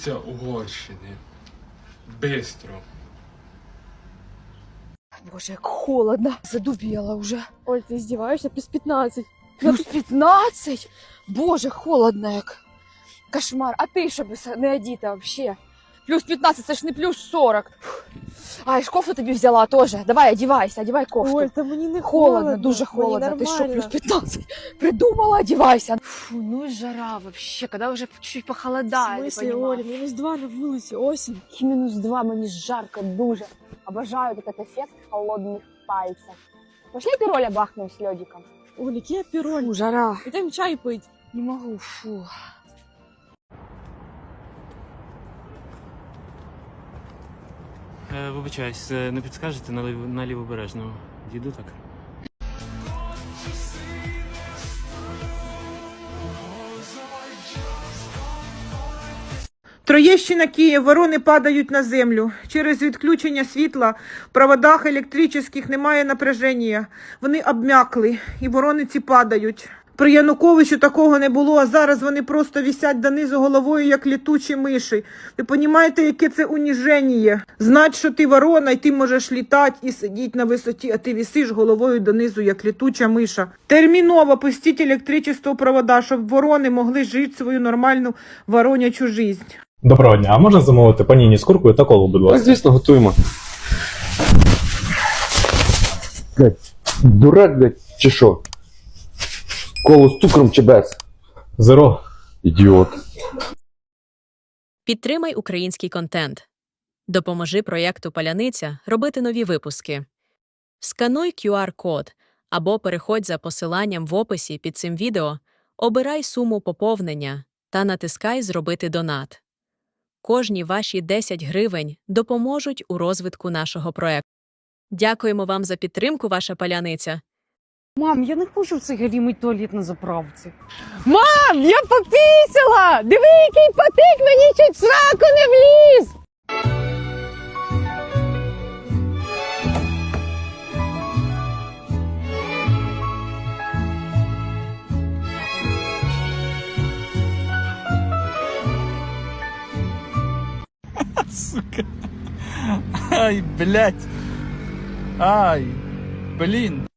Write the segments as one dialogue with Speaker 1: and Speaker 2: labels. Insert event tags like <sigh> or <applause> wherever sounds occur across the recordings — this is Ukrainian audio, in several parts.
Speaker 1: Столиця Угорщини. Бистро.
Speaker 2: Боже, як холодно. Задубела уже.
Speaker 3: Оль, ти здіваєшся? Плюс 15.
Speaker 2: Плюс 15? Боже, холодно як. Кошмар. А ти що не одіта вообще? Плюс 15, це ж не плюс 40. Ай, ж кофту тобі взяла теж. Давай, одівайся, одівай кофту.
Speaker 3: Оль, та мені не
Speaker 2: холодно,
Speaker 3: холодно.
Speaker 2: дуже
Speaker 3: Мені
Speaker 2: холодно. Ти що,
Speaker 3: нормально.
Speaker 2: плюс 15? Придумала, одівайся. Фу, ну і жара вообще, коли вже чуть
Speaker 3: В
Speaker 2: похолодає. не
Speaker 3: смислі,
Speaker 2: понимаю.
Speaker 3: Оль, мінус 2 на вулиці, осінь.
Speaker 2: Які мінус два, мені жарко дуже. Обожаю этот эффект холодных пальцев. Пошли пироля бахнем с ледиком.
Speaker 3: Оль, який піроль.
Speaker 2: Фу, жара.
Speaker 3: Ідемо чай пить.
Speaker 2: Не могу, фу.
Speaker 4: Е, Вибачаюсь, е, не підскажете на, лів... лівобережну? Діду так.
Speaker 5: Троєщина Київ, ворони падають на землю. Через відключення світла в проводах електричних немає напряження. Вони обмякли і ворони ці падають. При Януковичу такого не було, а зараз вони просто вісять донизу головою, як літучі миші. Ви розумієте, яке це уніження? Знать, що ти ворона, і ти можеш літати і сидіти на висоті, а ти вісиш головою донизу, як літуча миша. Терміново пустіть електричество провода, щоб ворони могли жити свою нормальну воронячу життя.
Speaker 6: Доброго дня, а можна замовити паніні з куркою та колу, будь
Speaker 7: Так,
Speaker 6: ласка?
Speaker 7: звісно, готуємо. Блядь, дурак, блядь, чи що? Коло з цукром чи без?
Speaker 6: Зеро.
Speaker 7: Ідіот.
Speaker 8: Підтримай український контент. Допоможи проєкту Паляниця робити нові випуски. Скануй QR-код або переходь за посиланням в описі під цим відео, обирай суму поповнення та натискай Зробити донат. Кожні ваші 10 гривень допоможуть у розвитку нашого проєкту. Дякуємо вам за підтримку, ваша паляниця.
Speaker 3: Мам, я не хочу в цей галімий туалет на заправці.
Speaker 2: Мам, я попісила! Диви, який патик мені чуть сраку не вліз! <laughs>
Speaker 9: Сука. Ай, блядь. Ай, блин.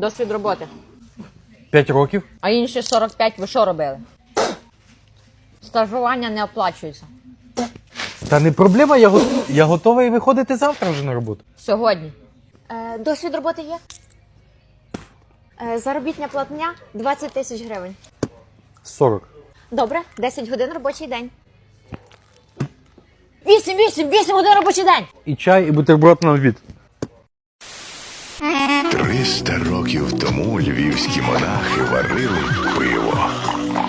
Speaker 10: Досвід роботи.
Speaker 7: П'ять років?
Speaker 10: А інші 45 ви що робили? Стажування не оплачується.
Speaker 7: Та не проблема, я, го... я готовий виходити завтра вже на роботу.
Speaker 10: Сьогодні.
Speaker 11: Е, досвід роботи є? Е, заробітня платня 20 тисяч гривень.
Speaker 7: 40.
Speaker 11: Добре, 10 годин робочий день. 8, 8, 8 годин робочий день!
Speaker 7: І чай, і бутерброд на обід.
Speaker 12: Триста років тому львівські монахи варили пиво.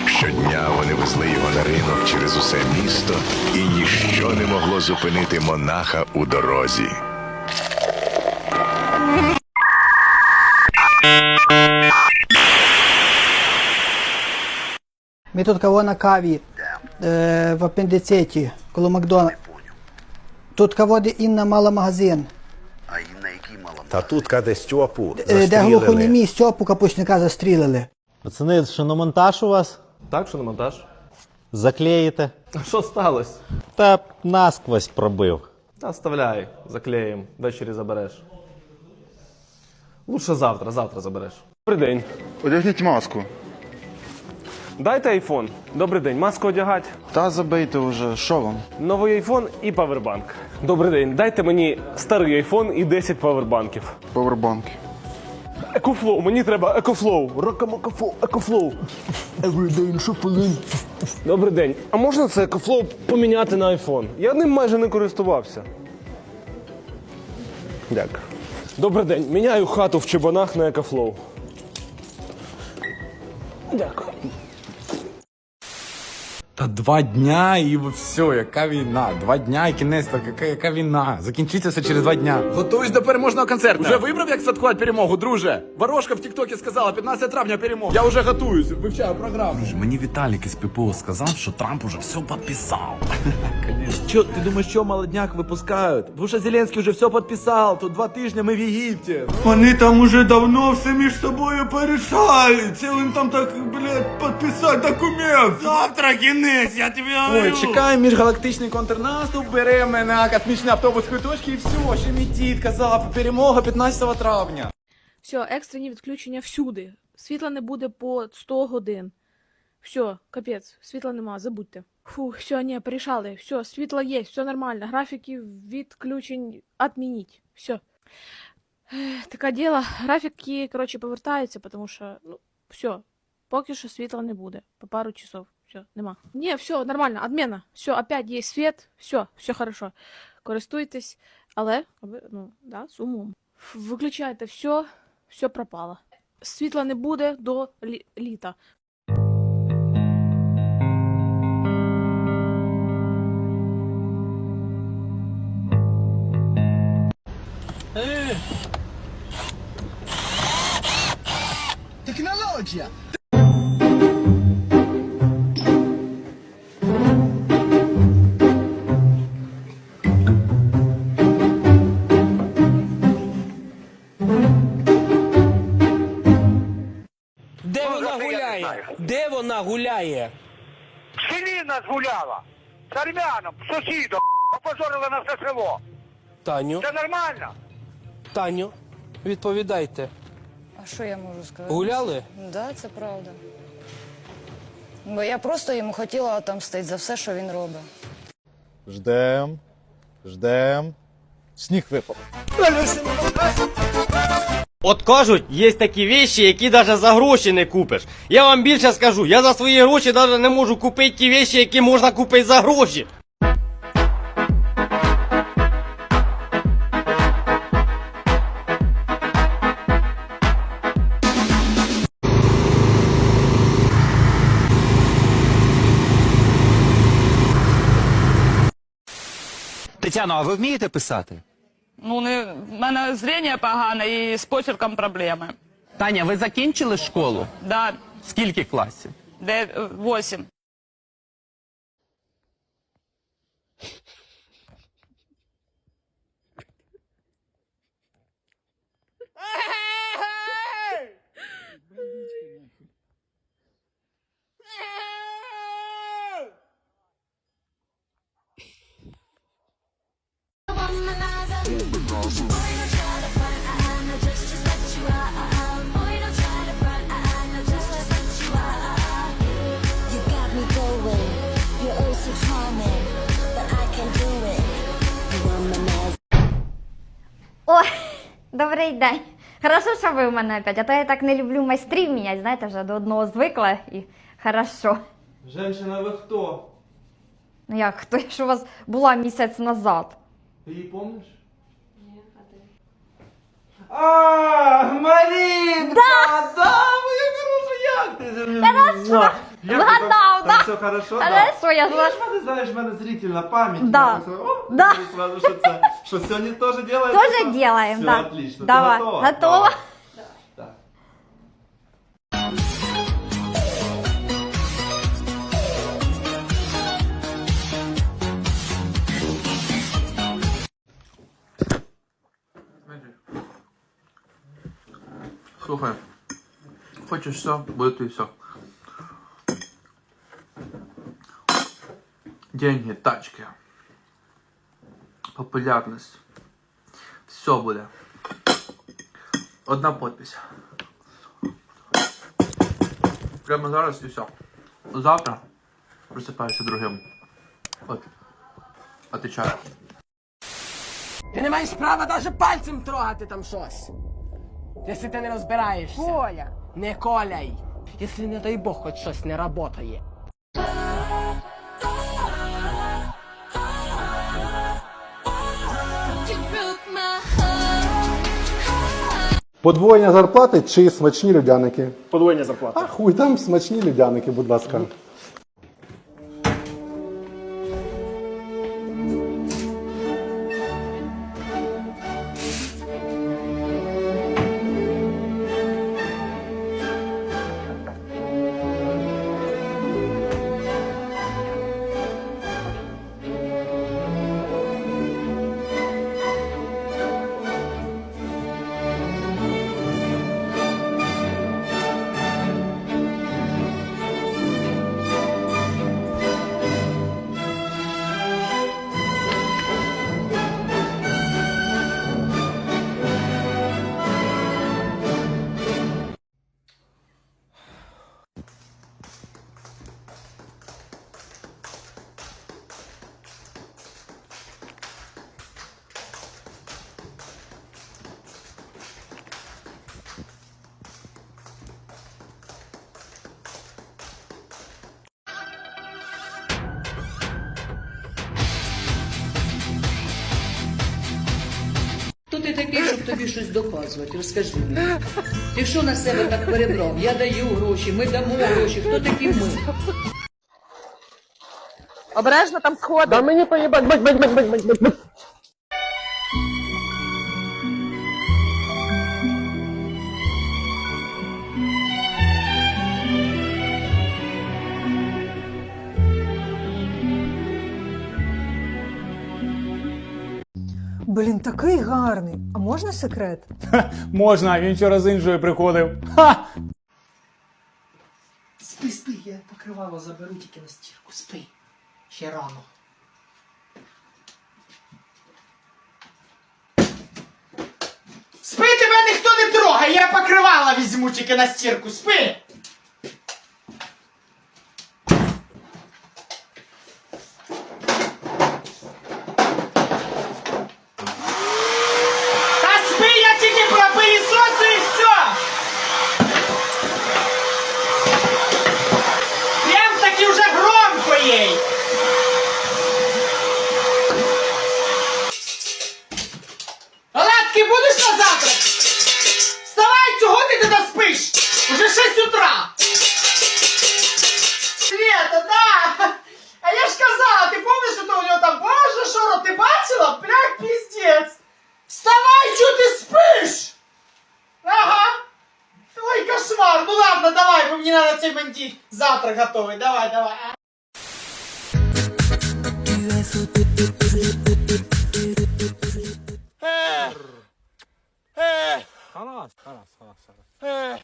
Speaker 12: Щодня вони везли його на ринок через усе місто, і ніщо не могло зупинити монаха у дорозі.
Speaker 13: Ми тут кого на каві е, в апендициті, коло Макдональдса. Тут кого Інна мала магазин.
Speaker 12: Та тут каде Стьопу
Speaker 13: Е, де глухонімі Стьопу Капусника застрілили.
Speaker 7: Пацани, шиномонтаж у вас?
Speaker 6: Так, що на монтаж?
Speaker 7: Заклеїте?
Speaker 6: А що сталося?
Speaker 7: Та насквозь пробив.
Speaker 6: Та вставляй, заклеїм, ввечері забереш. Лучше завтра, завтра забереш.
Speaker 9: Добрий день.
Speaker 7: Одягніть маску.
Speaker 9: Дайте айфон. Добрий день. Маску одягать.
Speaker 7: Та забийте вже, що вам?
Speaker 9: Новий айфон і павербанк. Добрий день. Дайте мені старий айфон і 10 павербанків.
Speaker 7: Повербанки.
Speaker 9: Екофлоу, мені треба екофлоу. Рокамакафлоу, екофлоу. Everyday шопелин. Добрий день. А можна це екофлоу поміняти на айфон? Я ним майже не користувався. Дякую. Добрий день. Міняю хату в чебанах на екофлоу. Дякую.
Speaker 14: Та два дня і все, яка війна? Два дня і кінець, так яка, яка війна? Закінчиться все через два дня. Готуюсь до переможного концерту. Вже вибрав, як святкувати перемогу, друже. Ворожка в Тіктокі сказала, 15 травня перемога. Я вже готуюсь, вивчаю програму. Мені Віталік із ППО сказав, що Трамп уже все підписав. <laughs> Що, ти думаєш, що молодняк випускають? Тому що Зеленський вже все підписав, тут два тижні ми в Єгипті. Вони там уже давно все між собою порішали. Цілим там так, блядь, підписати документ. Завтра кінець, я тобі говорю. Ой, чекаємо міжгалактичний контрнаступ, беремо мене на космічний автобус квиточки і все, ще мій дід казав, перемога 15 травня.
Speaker 15: Все, екстрені відключення всюди. Світла не буде по 100 годин. Все, капець, світла нема, забудьте. Фу, все, ні, порішали. Все, світло є, все нормально. Графіки відключень отмініть. Все. Таке діло. Графіки, коротше, повертаються, тому що, ну, все. Поки що світла не буде. По пару часов. Все, нема. Ні, все, нормально, отмена. Все, опять є світ, все, все хорошо. Користуйтесь, але, ну, да, з умом. Виключайте все, все пропало. Світла не буде до лі- літа.
Speaker 16: Де вона гуляє? Де вона гуляє?
Speaker 9: В селі нас гуляла. З армяном, сусідом, опозорила на все село.
Speaker 16: Таню,
Speaker 9: Це нормально?
Speaker 16: Таню, відповідайте.
Speaker 10: А що я можу сказати?
Speaker 16: Гуляли?
Speaker 10: Да, це правда. Бо я просто йому хотіла отомстити за все, що він робить.
Speaker 7: Ждем, ждем. Сніг випав.
Speaker 16: От кажуть, є такі вещи, які навіть за гроші не купиш. Я вам більше скажу, я за свої гроші навіть не можу купити ті вещи, які можна купити за гроші.
Speaker 14: Тетяно, а ви вмієте писати?
Speaker 15: Ну, не, в мене зріння погане і з почерком проблеми.
Speaker 14: Таня, ви закінчили школу?
Speaker 15: Да,
Speaker 14: Скільки класів?
Speaker 15: де 8.
Speaker 10: Ой, добрий день. Хорошо, що ви у мене опять, а то я так не люблю майстрів міняти, знаєте, вже до одного звикла і хорошо.
Speaker 6: Женщина, ви хто?
Speaker 10: Ну як, хто я ж у вас була місяць назад?
Speaker 6: Ти її помниш? А, Марінка! Да! Да, моя хороша, як ти? Хорошо!
Speaker 10: Вгадав, да?
Speaker 6: Все хорошо, да?
Speaker 10: Хорошо, я ж вас...
Speaker 6: Ти знаєш, в мене зрительна пам'ять.
Speaker 10: Да.
Speaker 6: Я так О,
Speaker 10: Да.
Speaker 6: сразу, що це. Що сьогодні теж делаєш?
Speaker 10: Тоже делаем,
Speaker 6: Все,
Speaker 10: да.
Speaker 6: отлично.
Speaker 10: Давай,
Speaker 6: Ти готова?
Speaker 10: готова?
Speaker 6: Давай. Так.
Speaker 9: Слухай, хочеш все, буде тобі все. Деньги, тачки. Популярність. Все буде. Одна подпись. Прямо зараз і все. Завтра просипаєшся другим. От. Отвечаю.
Speaker 16: Ти не маєш права навіть пальцем трогати там щось.
Speaker 4: Якщо ти не розбираєшся.
Speaker 10: Коля.
Speaker 4: Не коляй. Якщо, не дай Бог, хоч щось не работає.
Speaker 7: Подвоєння зарплати чи смачні людяники?
Speaker 9: Подвоєння зарплати.
Speaker 7: А хуй там смачні людяники, будь ласка.
Speaker 3: Ти такий, щоб тобі щось доказувати? Розкажи мені. Ти що на себе так перебрав? Я даю гроші, ми дамо гроші. Хто такі ми?
Speaker 2: Обережно там сходи.
Speaker 9: Да мені поїбать, бать, бать, бать, бать, бать, бать.
Speaker 5: Блін, такий гарний. А можна секрет?
Speaker 9: Ха, Можна, він вчора з іншою приходив. Ха!
Speaker 13: Спи, спи, я покривало заберу тільки на стірку. Спи. Ще рано.
Speaker 4: Спи, тебе ніхто не трогає, я покривала візьму тільки на стірку, спи! Мені треба цей мантик завтрак готовий. Давай, давай.
Speaker 9: Халас, халас, халас, халас.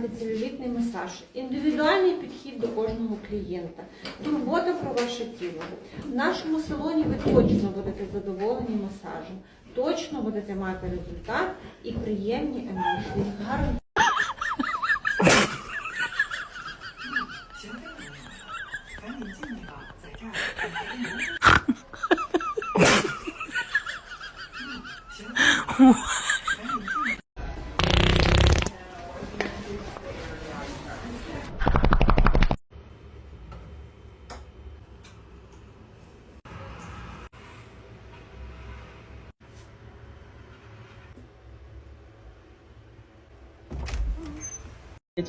Speaker 3: Антицелюлітний масаж. Індивідуальний підхід до кожного клієнта. Турбота про ваше тіло. В нашому салоні ви точно будете задоволені масажем, точно будете мати результат і приємні емоції. Гарно <laughs>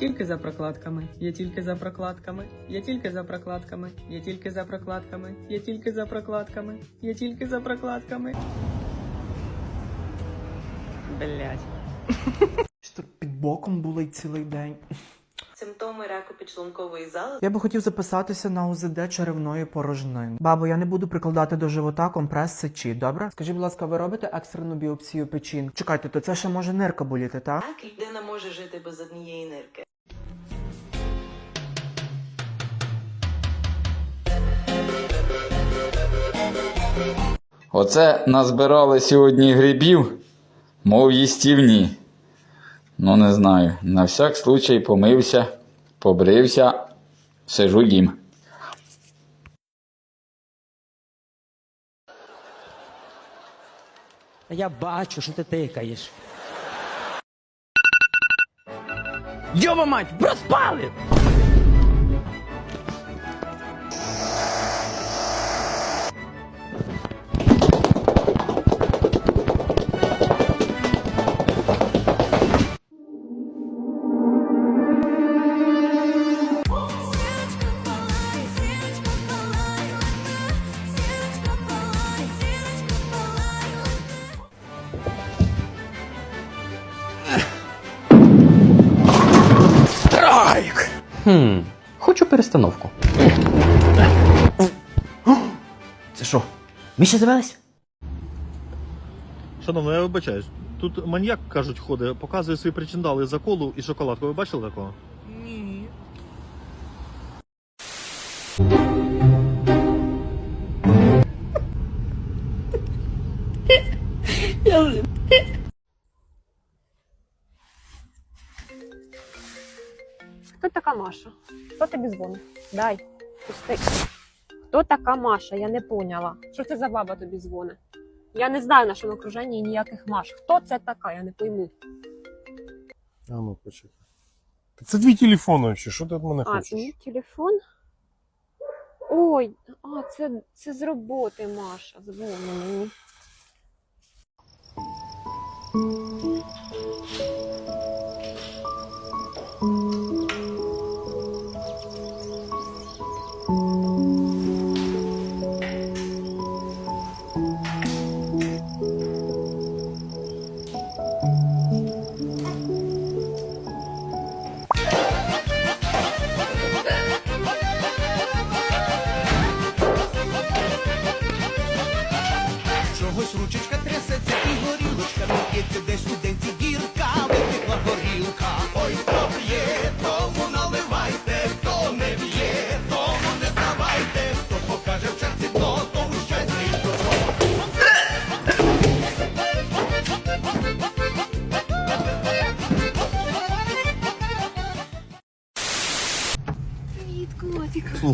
Speaker 4: тільки за прокладками, я тільки за прокладками, я тільки за прокладками, я тільки за прокладками, я тільки за прокладками, я тільки за прокладками. Блять. <laughs>
Speaker 6: Щоб під боком були цілий день.
Speaker 17: Симптоми раку підшлункової залози.
Speaker 4: Я би хотів записатися на УЗД черевної порожнини. Бабо, я не буду прикладати до живота компрес сечі, добре? Скажіть, будь ласка, ви робите екстрену біопсію печін? Чекайте, то це ще може нирка боліти, так?
Speaker 17: Так, людина може жити без однієї нирки.
Speaker 18: Оце назбирали сьогодні грибів, мов їстівні. Ну, не знаю. На всяк случай помився, побрився, сижу їм.
Speaker 4: Я бачу, що ти тикаєш.
Speaker 19: Йома мать, розпали!
Speaker 4: Хм, хочу перестановку. Це що? Ми ще завелись?
Speaker 19: Шановно, я вибачаюсь. Тут маньяк, кажуть, ходить, показує свої причиндали за колу і шоколадку. Ви бачили такого?
Speaker 4: Ні.
Speaker 2: Хто <laughs> така Маша? Хто тобі дзвонить? Дай, пусти. Хто така Маша? Я не поняла. Що це за баба тобі дзвонить? Я не знаю в нашому окруженні ніяких Маш. Хто це така? Я не пойму.
Speaker 19: А ну почекай. Це твій телефон вообще, що ти від мене
Speaker 2: А, мій телефон. Ой, а, це, це з роботи Маша. Дзвонить мені.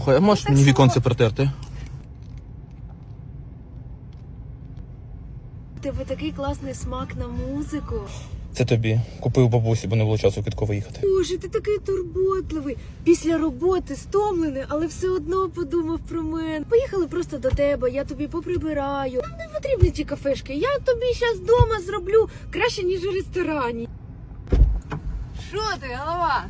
Speaker 18: Слухай, а можеш мені віконце протерти?
Speaker 2: У тебе такий класний смак на музику.
Speaker 18: Це тобі. Купив бабусі, бо не було часу квітково їхати.
Speaker 2: Боже, ти такий турботливий. Після роботи стомлений, але все одно подумав про мене. Поїхали просто до тебе, я тобі поприбираю. Нам не потрібні ті кафешки. Я тобі зараз вдома зроблю краще, ніж у ресторані. Що ти, голова?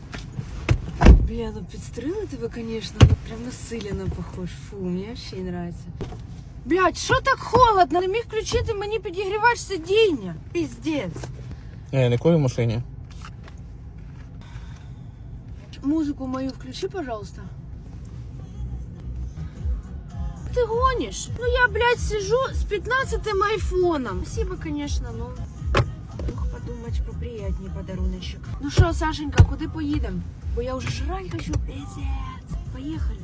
Speaker 2: Бля, ну підстрили тебе, звісно, ну прям на Силіна похож. Фу, мені взагалі не нравится. Блядь, що так холодно? Не міг включити мені підігрівач сидіння. Піздець.
Speaker 18: Я не в машині.
Speaker 2: Музыку мою включи, пожалуйста. Ты гонишь? Ну я, блядь, сижу с 15-м айфоном. Спасибо, конечно, но... Мог подумать поприятнее подаруночек. Ну що, Сашенька, куди поїдемо? бо я вже жрать хочу. Пиздец. Поїхали.